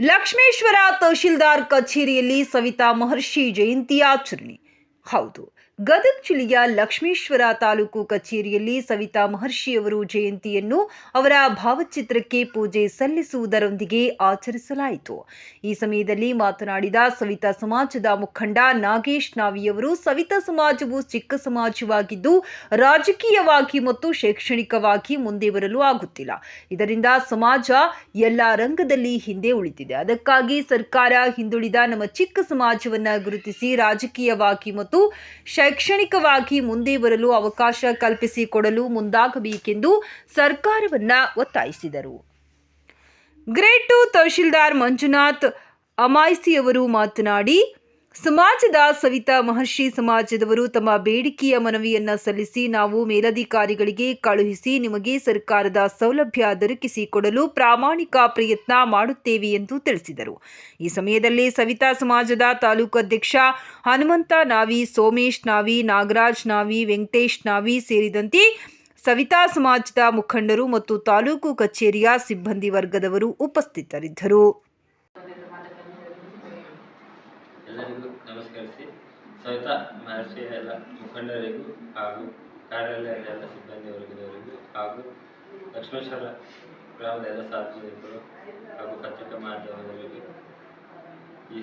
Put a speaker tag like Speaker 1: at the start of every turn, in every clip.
Speaker 1: ಲಕ್ಷ್ಮೇಶ್ವರ ತಹಶೀಲ್ದಾರ್ ಕಚೇರಿಯಲ್ಲಿ ಸವಿತಾ ಮಹರ್ಷಿ ಜಯಂತಿ ಆಚರಣೆ. ಹೌದು. ಗದಗ ಜಿಲ್ಲೆಯ ಲಕ್ಷ್ಮೇಶ್ವರ ತಾಲೂಕು ಕಚೇರಿಯಲ್ಲಿ ಸವಿತಾ ಮಹರ್ಷಿಯವರು ಜಯಂತಿಯನ್ನು ಅವರ ಭಾವಚಿತ್ರಕ್ಕೆ ಪೂಜೆ ಸಲ್ಲಿಸುವುದರೊಂದಿಗೆ ಆಚರಿಸಲಾಯಿತು. ಈ ಸಮಯದಲ್ಲಿ ಮಾತನಾಡಿದ ಸವಿತಾ ಸಮಾಜದ ಮುಖಂಡ ನಾಗೇಶ್ ನಾವಿಯವರು, ಸವಿತಾ ಸಮಾಜವು ಚಿಕ್ಕ ಸಮಾಜವಾಗಿದ್ದು ರಾಜಕೀಯವಾಗಿ ಮತ್ತು ಶೈಕ್ಷಣಿಕವಾಗಿ ಮುಂದೆ ಬರಲು ಆಗುತ್ತಿಲ್ಲ. ಇದರಿಂದ ಸಮಾಜ ಎಲ್ಲ ರಂಗದಲ್ಲಿ ಹಿಂದೆ ಉಳಿದಿದೆ. ಅದಕ್ಕಾಗಿ ಸರ್ಕಾರ ಹಿಂದುಳಿದ ನಮ್ಮ ಚಿಕ್ಕ ಸಮಾಜವನ್ನು ಗುರುತಿಸಿ ರಾಜಕೀಯವಾಗಿ ಮತ್ತು ಶೈಕ್ಷಣಿಕವಾಗಿ ಮುಂದೆ ಬರಲು ಅವಕಾಶ ಕಲ್ಪಿಸಿಕೊಡಲು ಮುಂದಾಗಬೇಕೆಂದು ಸರ್ಕಾರವನ್ನ ಒತ್ತಾಯಿಸಿದರು. ಗ್ರೇಟ್ ಟು ತಹಶೀಲ್ದಾರ್ ಮಂಜುನಾಥ್ ಅಮಾಯ್ಸಿ ಅವರು ಮಾತನಾಡಿ ಸಮಾಜದ ಸವಿತಾ ಮಹರ್ಷಿ ಸಮಾಜದವರು ತಮ್ಮ ಬೇಡಿಕೆಯ ಮನವಿಯನ್ನ ಸಲ್ಲಿಸಿ ನಾವು ಮೇಲಧಿಕಾರಿಗಳಿಗೆ ಕಳುಹಿಸಿ ನಿಮಗೆ ಸರ್ಕಾರದ ಸೌಲಭ್ಯ ದೊರಕಿಸಿಕೊಡಲು ಪ್ರಾಮಾಣಿಕ ಪ್ರಯತ್ನ ಮಾಡುತ್ತೇವೆ ಎಂದು ತಿಳಿಸಿದರು. ಈ ಸಮಯದಲ್ಲಿ ಸವಿತಾ ಸಮಾಜದ ತಾಲೂಕು ಅಧ್ಯಕ್ಷ ಹನುಮಂತ ನಾವಿ, ಸೋಮೇಶ್ ನಾವಿ, ನಾಗರಾಜ್ ನಾವಿ, ವೆಂಕಟೇಶ್ ನಾವಿ ಸೇರಿದಂತೆ ಸವಿತಾ ಸಮಾಜದ ಮುಖಂಡರು ಮತ್ತು ತಾಲೂಕು ಕಚೇರಿಯ ಸಿಬ್ಬಂದಿ ವರ್ಗದವರು ಉಪಸ್ಥಿತರಿದ್ದರು.
Speaker 2: ನಮಸ್ಕರಿಸಿ. ಸವಿತಾ ಮಹರ್ಷಿಯ ಎಲ್ಲ ಮುಖಂಡರಿಗೂ ಹಾಗೂ ಕಾರ್ಯಾಲಯದ ಎಲ್ಲ ಸಿಬ್ಬಂದಿ ವರ್ಗದವರಿಗೂ ಹಾಗೂ ಲಕ್ಷ್ಮೇಶ್ವರ ಗ್ರಾಮದ ಎಲ್ಲ ಸಾರ್ವಜನಿಕರು ಹಾಗೂ ಪತ್ರಿಕಾ ಮಾಧ್ಯಮದವರಿಗೆ ಈ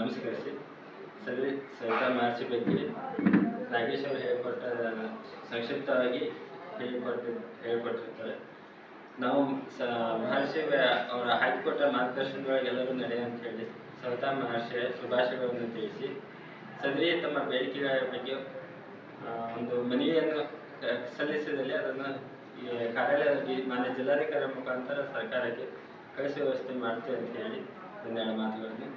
Speaker 2: ನಮಸ್ಕರಿಸಿ. ಸರಿ, ಸವಿತಾ ಮಹರ್ಷಿ ಬಗ್ಗೆ ನಾಗೇಶ್ ಅವರು ಹೇಳಿಕೊಟ್ಟ, ಸಂಕ್ಷಿಪ್ತವಾಗಿ ಹೇಳಿಕೊಟ್ಟು, ಹೇಳಿಕೊಟ್ಟಿರ್ತಾರೆ. ನಾವು ಸ ಮಹರ್ಷಿ ಅವರ ಹಾಕಿಕೊಟ್ಟ ಮಾರ್ಗದರ್ಶನದೊಳಗೆ ಎಲ್ಲರೂ ನಡೆ ಅಂತ ಹೇಳಿ ಸವಿತಾ ಮಹರ್ಷಿಯ ಶುಭಾಶಯಗಳನ್ನು ತಿಳಿಸಿ ಸದರಿ ತಮ್ಮ ಬೇಡಿಕೆಗಳ ಬಗ್ಗೆ ಒಂದು ಮನವಿಯನ್ನು ಸಲ್ಲಿಸಿದಲ್ಲಿ ಅದನ್ನು ಕಾರ್ಯಾಲಯದಲ್ಲಿ ಮಾನ್ಯ ಜಿಲ್ಲಾಧಿಕಾರಿ ಮುಖಾಂತರ ಸರ್ಕಾರಕ್ಕೆ ಕಳಿಸುವ ವ್ಯವಸ್ಥೆ ಮಾಡ್ತೀವಿ ಅಂತ ಹೇಳಿ ಒಂದೆರಡು ಮಾತುಗಳನ್ನು.